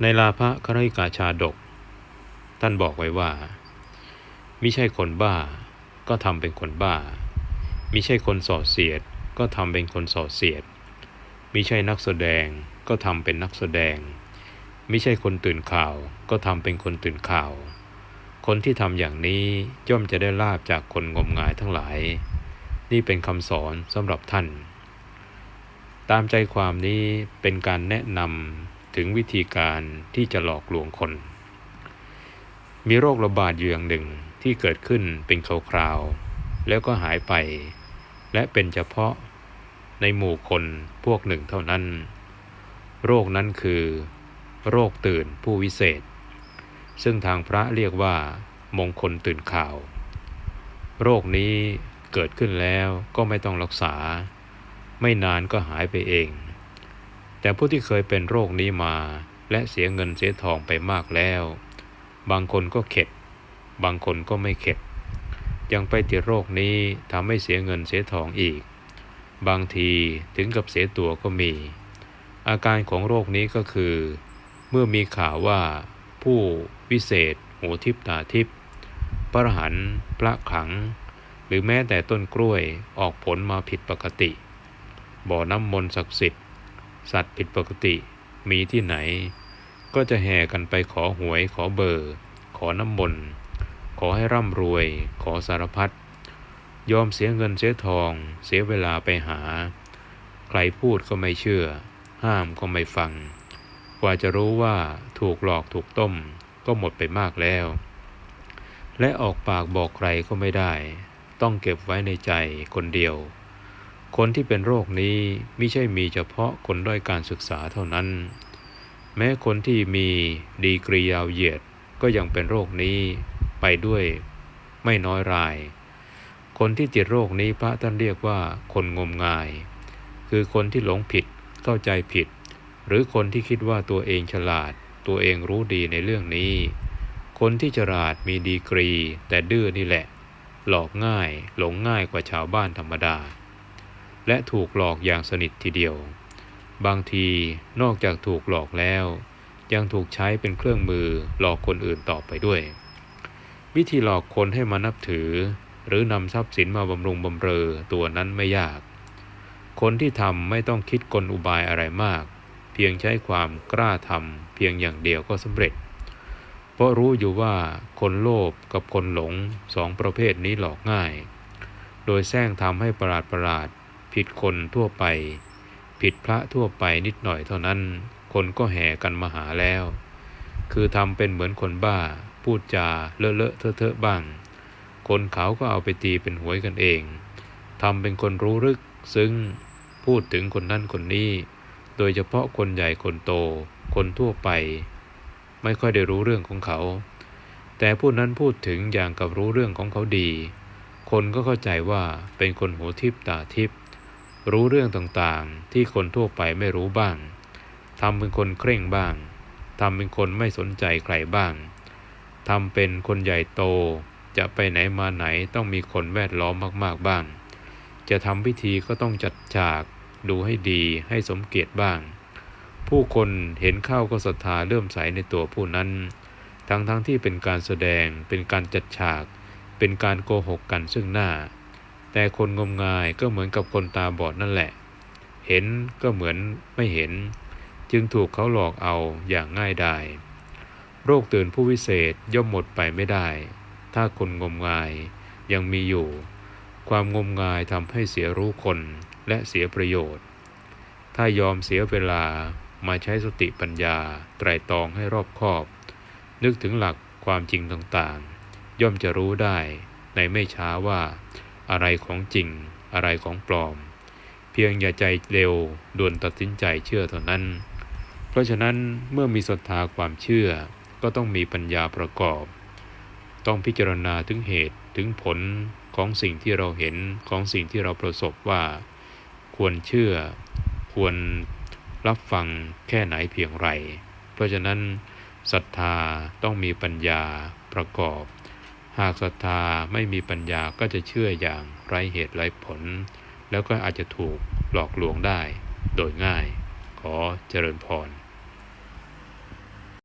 ในลาภคริกาชาดก ท่านบอกไว้ว่ามิใช่คนบ้า ก็ทำเป็นคนบ้ามิใช่คนส่อเสียด ก็ทำเป็นคนส่อเสียดมิใช่นักแสดงก็ทำเป็นนักแสดงมิใช่คนตื่นข่าว ก็ทำเป็นคนตื่นข่าว คนที่ทำอย่างนี้ย่อมจะได้ลาบจากคนงมงายทั้งหลาย นี่เป็นคำสอนสำหรับท่าน ตามใจความนี้เป็นการแนะนำ ถึงวิธีการที่จะหลอกลวงคน มีโรคระบาดอยู่อย่างหนึ่งที่เกิดขึ้นเป็นคราวๆแล้วก็หายไป และเป็นเฉพาะในหมู่คนพวกหนึ่งเท่านั้น โรคนั้นคือ โรคตื่นผู้วิเศษ ซึ่งทางพระเรียกว่า มงคลตื่นข่าว โรคนี้เกิดขึ้นแล้วก็ไม่ต้องรักษา ไม่นานก็หายไปเอง แต่ผู้ที่เคยเป็นโรคนี้มา และเสียเงินเสียทองไปมากแล้ว บางคนก็เข็ด บางคนก็ไม่เข็ด ยังไปติดโรคนี้ทำให้เสียเงินเสียทองอีก บางทีถึงกับเสียตัวก็มี อาการของโรคนี้ก็คือ เมื่อมีข่าวว่าผู้วิเศษ หูทิพตาทิพพระหันพระขัง หรือแม้แต่ต้นกล้วยออกผลมาผิดปกติ บ่อน้ำมนต์ศักดิ์สิทธิ์ สัตว์ผิดปกติมีที่ไหน ก็จะแห่กันไปขอหวยขอเบอร์ ขอน้ำมนต์ขอให้ร่ำรวย ขอสารพัดยอมเสียเงินเสียทอง เสียเวลาไปหา ใครพูดก็ไม่เชื่อ ห้ามก็ไม่ฟัง กว่าจะรู้ว่าถูกหลอกถูกต้ม ก็หมดไปมากแล้ว และออกปากบอกใครก็ไม่ได้ ต้องเก็บไว้ในใจคนเดียว คนที่เป็นโรคนี้ไม่ใช่มีเฉพาะคนด้อยการศึกษาเท่านั้น แม้คนที่มีดีกรียาวเหยียดก็ยังเป็นโรคนี้ไปด้วยไม่น้อยราย คนที่ติดโรคนี้พระท่านเรียกว่าคนงมงาย คือคนที่หลงผิดเข้าใจผิด หรือคนที่คิดว่าตัวเองฉลาด ตัวเองรู้ดีในเรื่องนี้ คนที่ฉลาดมีดีกรี แต่ดื้อนี่แหละ หลอกง่าย หลงง่ายกว่าชาวบ้านธรรมดา และถูกหลอกอย่างสนิททีเดียว บางทีนอกจากถูกหลอกแล้ว ยังถูกใช้เป็นเครื่องมือหลอกคนอื่นต่อไปด้วย วิธีหลอกคนให้มานับถือ หรือนำทรัพย์สินมาบำรุงบำเรอตัวนั้นไม่ยาก คนที่ทำไม่ต้องคิดกลอุบายอะไรมาก เพียงใช้ความกล้าทำเพียงอย่างเดียวก็สำเร็จ เพราะรู้อยู่ว่าคนโลภกับคนหลงสองประเภทนี้หลอกง่าย โดยแซงทำให้ประหลาดประหลาด ผิดคนทั่วไป ผิดพระทั่วไปนิดหน่อยเท่านั้น คนก็แห่กันมาหาแล้ว คือทำเป็นเหมือนคนบ้า พูดจาเลอะเลอะเทอะเทอะบ้าง คนเขาก็เอาไปตีเป็นหวยกันเองทำเป็นคนรู้ลึกซึ้งพูดถึงคนนั่นคนนี้ โดยเฉพาะคนใหญ่คนโต คนทั่วไป ไม่ค่อยได้รู้เรื่องของเขา แต่ผู้นั้นพูดถึงอย่างกับรู้เรื่องของเขาดี คนก็เข้าใจว่าเป็นคนหูทิพตาทิพ รู้เรื่องต่างๆ ที่คนทั่วไปไม่รู้บ้างทำเป็นคนเคร่งบ้างทำเป็นคนไม่สนใจใครบ้างทำเป็นคนใหญ่โต จะไปไหนมาไหนต้องมีคนแวดล้อมมากๆบ้าง จะทำพิธีก็ต้องจัดฉากดูให้ดีให้สมเกียรติบ้าง ผู้คนเห็นเข้าก็ศรัทธาเริ่มใสในตัวผู้นั้น ทั้งๆทที่เป็นการแสดงเป็นการจัดฉาก เป็นการโกหกกันซึ่งหน้า แต่คนงมงายก็เหมือนกับคนตาบอดนั่นแหละ เห็นก็เหมือนไม่เห็น จึงถูกเขาหลอกเอาอย่างง่ายดาย โรคตื่นผู้วิเศษย่อมหมดไปไม่ได้ ถ้าคนงมงายยังมีอยู่ ความงมงายทำให้เสียรู้คนและเสียประโยชน์ ถ้ายอมเสียเวลามาใช้สติปัญญาไตรตรองให้รอบคอบ นึกถึงหลักความจริงต่างๆ ย่อมจะรู้ได้ในไม่ช้าว่า อะไรของจริง อะไรของปลอม เพียงอย่าใจเร็วด่วนตัดสินใจเชื่อเท่านั้น เพราะฉะนั้นเมื่อมีศรัทธาความเชื่อก็ต้องมีปัญญาประกอบ ต้องพิจารณาถึงเหตุถึงผลของสิ่งที่เราเห็นของสิ่งที่เราประสบว่า ควรเชื่อ ควรรับฟังแค่ไหนเพียงไร เพราะฉะนั้นศรัทธาต้องมีปัญญาประกอบ หากศรัทธาไม่มีปัญญาก็จะเชื่ออย่างไร้เหตุไร้ผล แล้วก็อาจจะถูกหลอกลวงได้โดยง่าย ขอเจริญพร